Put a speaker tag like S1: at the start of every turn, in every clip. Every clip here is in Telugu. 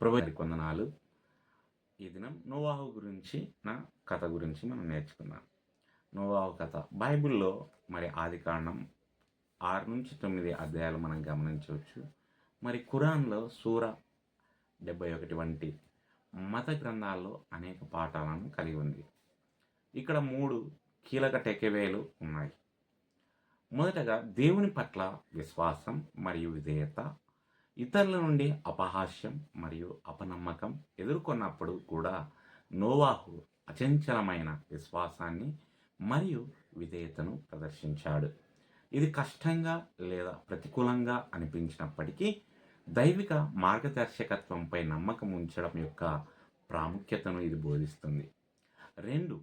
S1: ప్రభు కొందనాలు ఈ దినం నోవాహు గురించి నా కథ గురించి మనం నేర్చుకుందాం. నోవాహు కథ. బైబిల్లో మరి ఆది కాండం ఆరు నుంచి తొమ్మిది అధ్యాయాలు మనం గమనించవచ్చు. మరి ఖురాన్లో సూర డెబ్బై ఒకటి వంటి మత గ్రంథాల్లో అనేక పాఠాలను కలిగి ఉంది. ఇక్కడ మూడు కీలక టెకెవేలు ఉన్నాయి. మొదటగా దేవుని పట్ల విశ్వాసం మరియు విధేయత ఇతరుల నుండి అపహాస్యం మరియు అపనమ్మకం ఎదుర్కొన్నప్పుడు కూడా నోవాహు అచంచలమైన విశ్వాసాన్ని మరియు విధేయతను ప్రదర్శించాడు. ఇది కష్టంగా లేదా ప్రతికూలంగా అనిపించినప్పటికీ దైవిక మార్గదర్శకత్వంపై నమ్మకం ఉంచడం యొక్క ప్రాముఖ్యతను ఇది బోధిస్తుంది. రెండు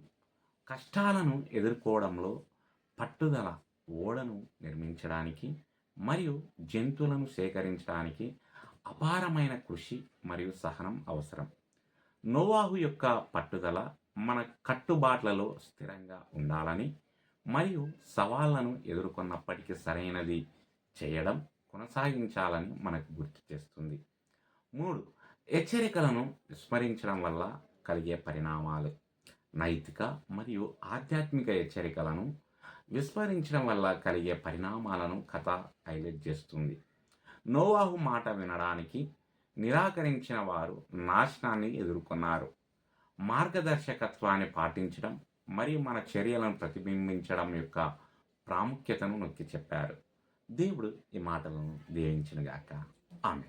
S1: కష్టాలను ఎదుర్కోవడంలో పట్టుదల ఓడను నిర్మించడానికి మరియు జంతువులను సేకరించడానికి అపారమైన కృషి మరియు సహనం అవసరం. నోవాహు యొక్క పట్టుదల మన కట్టుబాట్లలో స్థిరంగా ఉండాలని మరియు సవాళ్ళను ఎదుర్కొన్నప్పటికీ సరైనది చేయడం కొనసాగించాలని మనకు గుర్తు చేస్తుంది. మూడు హెచ్చరికలను విస్మరించడం వల్ల కలిగే పరిణామాలు. నైతిక మరియు ఆధ్యాత్మిక హెచ్చరికలను విస్మరించడం వల్ల కలిగే పరిణామాలను కథ హైలైట్ చేస్తుంది. నోవాహు మాట వినడానికి నిరాకరించిన వారు నాశనాన్ని ఎదుర్కొన్నారు. మార్గదర్శకత్వాన్ని పాటించడం మరియు మన చర్యలను ప్రతిబింబించడం యొక్క ప్రాముఖ్యతను నొక్కి చెప్పారు. దేవుడు ఈ మాటలను దీవించినగాక ఆమె